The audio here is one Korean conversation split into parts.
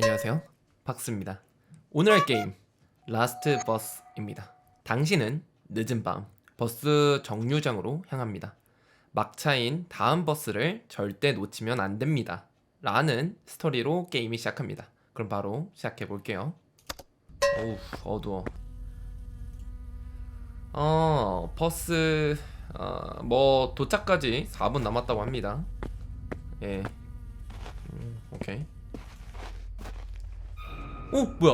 안녕하세요. 박스입니다. 오늘 할 게임 라스트 버스입니다. 당신은 늦은 밤 버스 정류장으로 향합니다. 막차인 다음 버스를 절대 놓치면 안 됩니다. 라는 스토리로 게임이 시작합니다. 그럼 바로 시작해 볼게요. 어우 어두워. 어 버스 어, 뭐 도착까지 4분 남았다고 합니다. 예. 음, 오케이. 오 뭐야?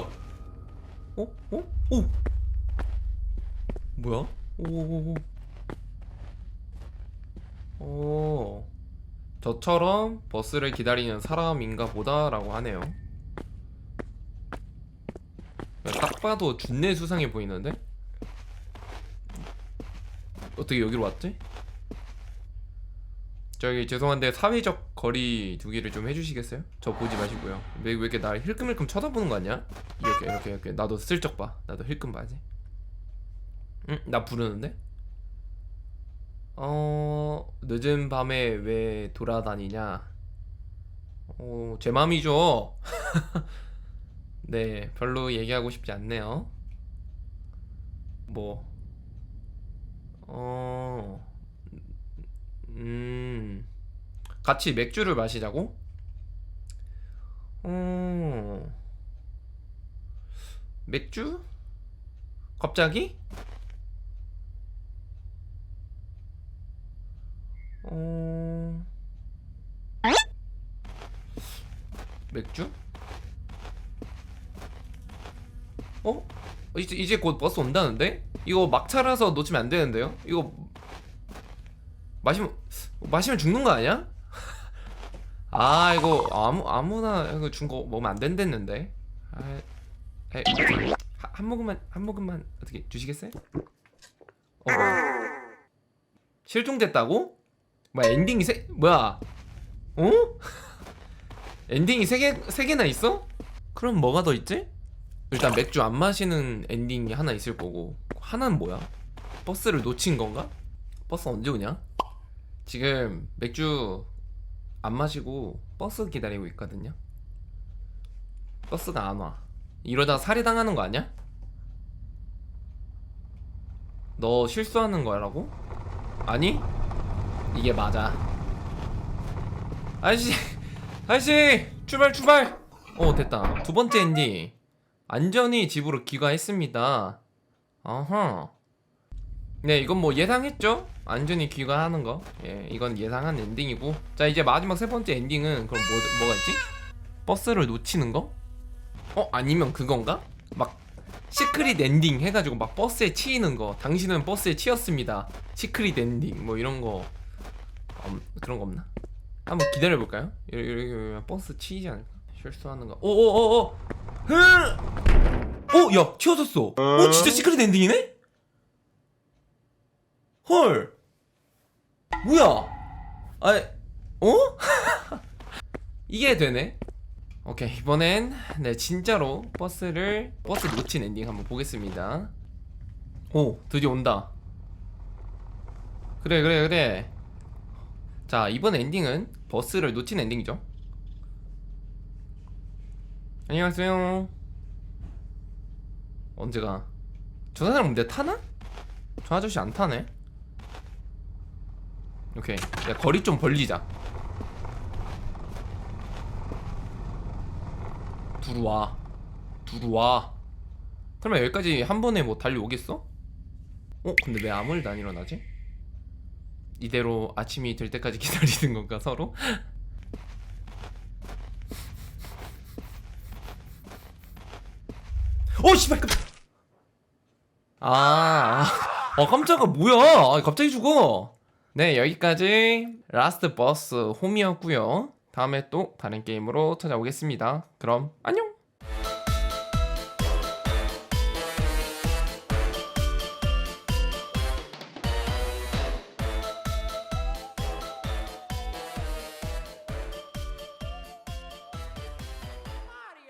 어? 어? 오 뭐야? 오오오 오 저처럼 버스를 기다리는 사람인가 보다라고 하네요. 야, 딱 봐도 준내 수상해 보이는데? 어떻게 여기로 왔지? 저기 죄송한데 사회적 거리 두기를 좀 해주시겠어요? 저 보지 마시고요. 왜, 왜 이렇게 날 힐끔힐끔 쳐다보는 거 아니야? 이렇게 이렇게 이렇게 나도 슬쩍 봐. 나도 힐끔 봐야지. 응? 나 부르는데? 어 늦은 밤에 왜 돌아다니냐? 어, 제 맘이죠. 네, 별로 얘기하고 싶지 않네요. 뭐, 어, 음, 같이 맥주를 마시자고? 어, 맥주? 갑자기? 어, 맥주? 어? 이제, 이제 곧 버스 온다는데? 이거 막차라서 놓치면 안 되는데요? 이거 마시면 마시면 죽는 거 아니야? 아 이거 아무 아무나 이거 준 거 먹으면 안 된댔는데. 아, 에, 한, 한 모금만 한 모금만 어떻게 주시겠어요? 어. 실종됐다고? 뭐야 엔딩이 세 뭐야? 어? 엔딩이 세개세 개나 있어? 그럼 뭐가 더 있지? 일단 맥주 안 마시는 엔딩이 하나 있을 거고 하나는 뭐야? 버스를 놓친 건가? 버스 언제 오냐? 지금 맥주 안 마시고 버스 기다리고 있거든요. 버스가 안 와. 이러다 살해당하는 거 아니야? 너 실수하는 거라고? 아니? 이게 맞아. 아저씨, 아저씨, 출발 출발. 어 됐다. 두 번째 엔딩. 안전히 집으로 귀가했습니다. 어허. 네, 이건 뭐 예상했죠? 안전히 귀가하는 거. 예, 이건 예상한 엔딩이고. 자, 이제 마지막 세 번째 엔딩은 그럼 뭐, 뭐가 있지? 버스를 놓치는 거? 어, 아니면 그건가? 막 시크릿 엔딩 해가지고 막 버스에 치이는 거. 당신은 버스에 치였습니다. 시크릿 엔딩 뭐 이런 거 음, 그런 거 없나? 한번 기다려 볼까요? 이렇게 버스 치이지 않을까? 실수하는 거. 오오오오. 흐! 어, 야, 치워졌어. 어, 진짜 시크릿 엔딩이네? 헐. 뭐야? 아, 어? 이게 되네. 오케이 이번엔 네 진짜로 버스를 버스 놓친 엔딩 한번 보겠습니다. 오 드디어 온다. 그래 그래 그래. 자 이번 엔딩은 버스를 놓친 엔딩이죠. 안녕하세요. 언제가? 저 사람 근데 타나? 저 아저씨 안 타네. 오케이. 야 거리 좀 벌리자. 들어와. 들어와. 그러면 여기까지 한 번에 뭐 달려오겠어? 어? 근데 왜 아무 일도 안 일어나지? 이대로 아침이 될 때까지 기다리는 건가 서로? 어 씨발 깜... 아, 아, 아 깜짝아 뭐야? 아, 갑자기 죽어. 네 여기까지 라스트 버스 홈이었고요. 다음에 또 다른 게임으로 찾아오겠습니다. 그럼 안녕.